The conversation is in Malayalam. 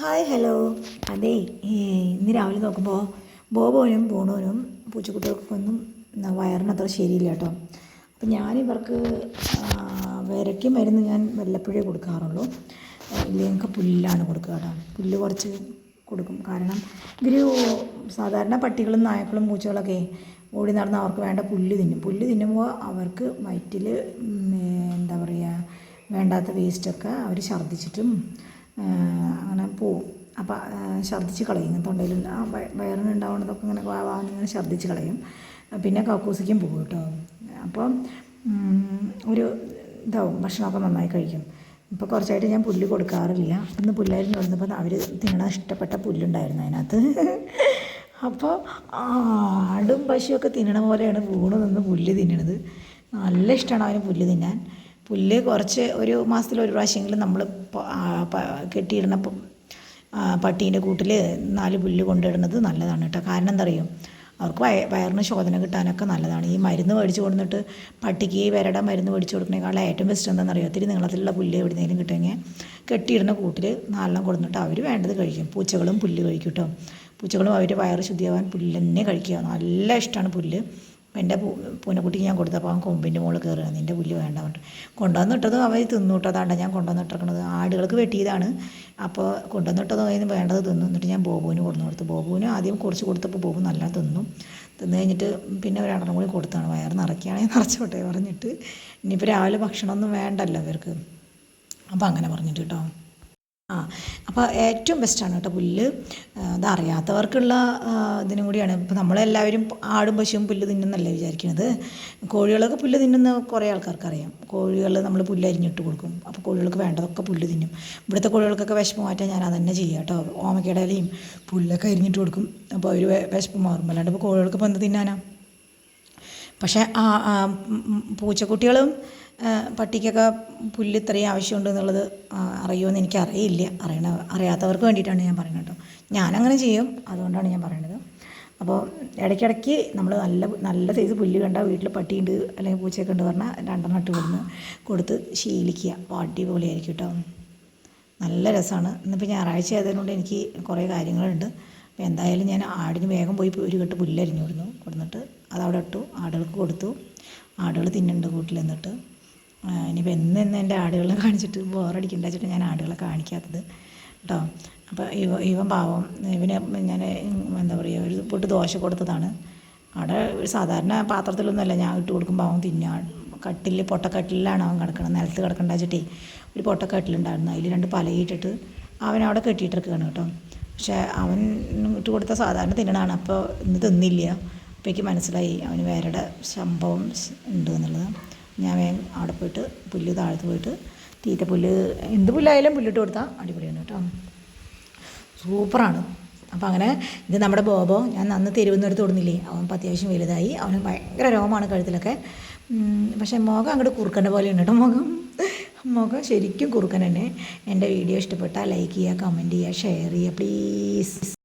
ഹായ് ഹലോ അതെ ഇന്ന് രാവിലെ നോക്കുമ്പോൾ ബോബോനും ബോണോനും പൂച്ചക്കുട്ടികൾക്കൊന്നും വയറിന് വയറിനത്ര ശരിയില്ല കേട്ടോ. അപ്പം ഞാനിവർക്ക് വിരയ്ക്ക് മരുന്ന് ഞാൻ വല്ലപ്പോഴേ കൊടുക്കാറുള്ളൂ. ഇല്ലെങ്കിൽ പുല്ലാണ് കൊടുക്കുക കേട്ടോ. പുല്ല് കുറച്ച് കൊടുക്കും. കാരണം ഇവർ സാധാരണ പട്ടികളും നായക്കളും പൂച്ചകളൊക്കെ ഓടി നടന്ന് അവർക്ക് വേണ്ട പുല്ല് തിന്നും. പുല്ല് തിന്നുമ്പോൾ അവർക്ക് വയറ്റിൽ എന്താ പറയുക വേണ്ടാത്ത വേസ്റ്റൊക്കെ അവർ ഛർദ്ദിച്ചിട്ടും അങ്ങനെ പോവും. അപ്പം ഛർദ്ദിച്ച് കളയും. തൊണ്ടയിൽ ആ വയ- വയറിന് ഉണ്ടാവുന്നതൊക്കെ ഇങ്ങനെ ഇങ്ങനെ ഛർദ്ദിച്ച് കളയും. പിന്നെ കക്കൂസിക്കും പോകും കേട്ടോ. അപ്പം ഒരു ഇതാവും. ഭക്ഷണമൊക്കെ നന്നായി കഴിക്കും. ഇപ്പോൾ കുറച്ചായിട്ട് ഞാൻ പുല്ല് കൊടുക്കാറില്ല. ഇന്ന് പുല്ലായിരുന്നു കൊടുത്തപ്പോൾ അവർ തിന്നണ ഇഷ്ടപ്പെട്ട പുല്ലുണ്ടായിരുന്നു അതിനകത്ത്. അപ്പോൾ ആടും പശുവൊക്കെ തിന്നണ പോലെയാണ് പൂണ് നിന്ന് പുല്ല് തിന്നണത്. നല്ല ഇഷ്ടമാണ് അവന് പുല്ല് തിന്നാൻ. പുല്ല് കുറച്ച് ഒരു മാസത്തിൽ ഒരു പ്രാവശ്യമെങ്കിലും നമ്മൾ കെട്ടിയിടുന്ന പട്ടീന്റെ കൂട്ടിൽ നാല് പുല്ല് കൊണ്ടിടുന്നത് നല്ലതാണ് കേട്ടോ. കാരണം എന്താ അറിയോ? അവർക്ക് വയ വയറിന് ശോധന കിട്ടാനൊക്കെ നല്ലതാണ്. ഈ മരുന്ന് മേടിച്ച് കൊടുത്തിട്ട് പട്ടിക്ക് വിരട മരുന്ന് മേടിച്ച് കൊടുക്കണേക്കാളും ഏറ്റവും ബെസ്റ്റ് എന്താണെന്ന് അറിയാം ഒത്തിരി നീളത്തിലുള്ള പുല്ല് എവിടെയെങ്കിലും കിട്ടുമെങ്കിൽ കെട്ടിയിടുന്ന കൂട്ടിൽ നാലെണ്ണം കൊടുത്തിട്ട് അവർ വേണ്ടത് കഴിക്കും. പൂച്ചകളും പുല്ല് കഴിക്കും കേട്ടോ. പൂച്ചകളും അവർ വയറ് ശുദ്ധിയാവാൻ പുല്ല് തന്നെ കഴിക്കുക. നല്ല ഇഷ്ടമാണ് പുല്ല്. അപ്പോൾ എന്റെ പൂനക്കുട്ടിക്ക് ഞാൻ കൊടുത്തപ്പോൾ അവൻ കൊമ്പിന്റെ മുകളിൽ കയറുക നിന്റെ പുല്ല് വേണ്ട പറഞ്ഞിട്ട്. കൊണ്ടുവന്നിട്ടതും അവർ തിന്നുവിട്ടതാണ്ട ഞാൻ കൊണ്ടുവന്നിട്ടിരിക്കണത് ആടുകൾക്ക് വെട്ടിയതാണ്. അപ്പോൾ കൊണ്ടുവന്നിട്ടതും അതിന് വേണ്ടത് തിന്നു. എന്നിട്ട് ഞാൻ ബോബുവിന് കൊണ്ടു കൊടുത്തു. ബോബുവിന് ആദ്യം കുറച്ച് കൊടുത്തപ്പോൾ ബോബു നല്ല തിന്നു. തിന്നു കഴിഞ്ഞിട്ട് പിന്നെ ഒരെണ്ണം കൂടി കൊടുത്താണ്. വയറ് നിറയ്ക്കുകയാണെങ്കിൽ നിറച്ചോട്ടെ പറഞ്ഞിട്ട്. ഇനിയിപ്പോൾ രാവിലെ ഭക്ഷണമൊന്നും വേണ്ടല്ലോ ഇവർക്ക്. അപ്പോൾ അങ്ങനെ പറഞ്ഞിട്ട് കേട്ടോ. ആ അപ്പോൾ ഏറ്റവും ബെസ്റ്റാണ് കേട്ടോ പുല്ല്. അതറിയാത്തവർക്കുള്ള അത് അറിയാത്തവർക്കുള്ള ഇതിനും കൂടിയാണ്. ഇപ്പോൾ നമ്മളെല്ലാവരും ആടും പശുവും പുല്ല് തിന്നുന്നല്ലേ വിചാരിക്കുന്നത് കോഴികളൊക്കെ പുല്ല് തിന്നുന്ന കുറേ ആൾക്കാർക്ക് അറിയാം കോഴികൾ നമ്മൾ പുല്ല് അരിഞ്ഞിട്ട് കൊടുക്കും. അപ്പോൾ കോഴികൾക്ക് വേണ്ടതൊക്കെ പുല്ല് തിന്നും. ഇവിടുത്തെ കോഴികൾക്കൊക്കെ വിശപ്പ് മാറ്റാൻ ഞാൻ അതന്നെ ചെയ്യാം കേട്ടോ ഓമക്കയുടെ പുല്ലൊക്കെ അരിഞ്ഞിട്ട് കൊടുക്കും. അപ്പോൾ അവർ വിശപ്പ് മാറും. അല്ലാണ്ട് ഇപ്പോൾ കോഴികൾക്ക് ഇപ്പോൾ എന്ത് തിന്നാനാ? പക്ഷേ ആ പൂച്ചക്കുട്ടികളും പട്ടിക്കൊക്കെ പുല്ല് ഇത്രയും ആവശ്യമുണ്ട് എന്നുള്ളത് ആ, എനിക്ക് എനിക്കറിയില്ല. അറിയണ അറിയാത്തവർക്ക് വേണ്ടിയിട്ടാണ് ഞാൻ പറയുന്നത് കേട്ടോ. ഞാനങ്ങനെ ചെയ്യും അതുകൊണ്ടാണ് ഞാൻ പറയണത്. അപ്പോൾ ഇടയ്ക്കിടയ്ക്ക് നമ്മൾ നല്ല നല്ല സൈസ് പുല്ല് കണ്ട വീട്ടിൽ പട്ടിയുണ്ട് അല്ലെങ്കിൽ പൂച്ചയൊക്കെ ഉണ്ട് പറഞ്ഞാൽ രണ്ടെണ്ണം ഇട്ട് കൊടുന്ന് കൊടുത്ത് ശീലിക്കുക. അപ്പോൾ അടിപൊളിയായിരിക്കും കേട്ടോ. നല്ല രസമാണ്. ഇന്നിപ്പോൾ ഞായറാഴ്ച ആയതുകൊണ്ട് എനിക്ക് കുറേ കാര്യങ്ങളുണ്ട്. അപ്പോൾ എന്തായാലും ഞാൻ ആടിന് വേഗം പോയി ഒരു കെട്ട് പുല്ലരിഞ്ഞു കൊടുന്നു. കൊടുന്നിട്ട് അതവിടെ ഇട്ടു ആടുകൾക്ക് കൊടുത്തു. ആടുകൾ തിന്നുന്നുണ്ട് കൂട്ടിൽ നിന്നിട്ട്. ആ, ഇനിയിപ്പോൾ എന്ന് എന്ന് എന്റെ ആടുകളെ കാണിച്ചിട്ട് ബോറടിക്കണ്ട വെച്ചിട്ട് ഞാൻ ആടുകളെ കാണിക്കാത്തത് കേട്ടോ അപ്പോൾ ഇവ ഇവൻ പാവം ഇവനെ ഞാൻ എന്താ പറയുക ഒരു പൊട്ട് ദോശ കൊടുത്തതാണ്. അവിടെ ഒരു സാധാരണ പാത്രത്തിലൊന്നുമല്ല ഞാൻ ഇട്ട് കൊടുക്കുമ്പോൾ അവൻ തിന്നാൻ കട്ടിൽ പൊട്ടക്കട്ടിലാണ് അവൻ കിടക്കണം നിലത്ത് കിടക്കണ്ട വെച്ചിട്ടേ ഒരു പൊട്ടക്കട്ടിലുണ്ടായിരുന്നു. അതിൽ രണ്ട് പലയിട്ടിട്ട് അവൻ അവിടെ കെട്ടിയിട്ടിരിക്കുകയാണ് കേട്ടോ. പക്ഷേ അവൻ ഇട്ട് കൊടുത്ത സാധാരണ തിന്നണാണ് അപ്പോൾ ഇന്ന് തിന്നില്ല. അപ്പോൾ എനിക്ക് മനസ്സിലായി അവന് വേറെ സംഭവം ഉണ്ട് എന്നുള്ളത് ഞാൻ വേഗം അവിടെ പോയിട്ട് പുല്ല് താഴത്ത് പോയിട്ട് തീറ്റ പുല്ല് എന്ത് പുല്ലായാലും പുല്ലിട്ട് കൊടുത്താൽ അടിപൊളിയാണ് കേട്ടോ. സൂപ്പറാണ്. അപ്പോൾ അങ്ങനെ ഇത് നമ്മുടെ ബോബോ ഞാൻ അന്ന് തെരുവുന്നിടത്ത് കൊടുന്നില്ലേ അവൻ അത്യാവശ്യം വലുതായി അവന് ഭയങ്കര രോമമാണ് കഴുത്തിലൊക്കെ. പക്ഷേ മുഖം അങ്ങോട്ട് കുറുക്കന്റെ പോലെയുണ്ട് കേട്ടോ മുഖം. മുഖം ശരിക്കും കുറുക്കൻ തന്നെ. എന്റെ വീഡിയോ ഇഷ്ടപ്പെട്ടാൽ ലൈക്ക് ചെയ്യുക കമന്റ് ചെയ്യുക ഷെയർ ചെയ്യുക പ്ലീസ്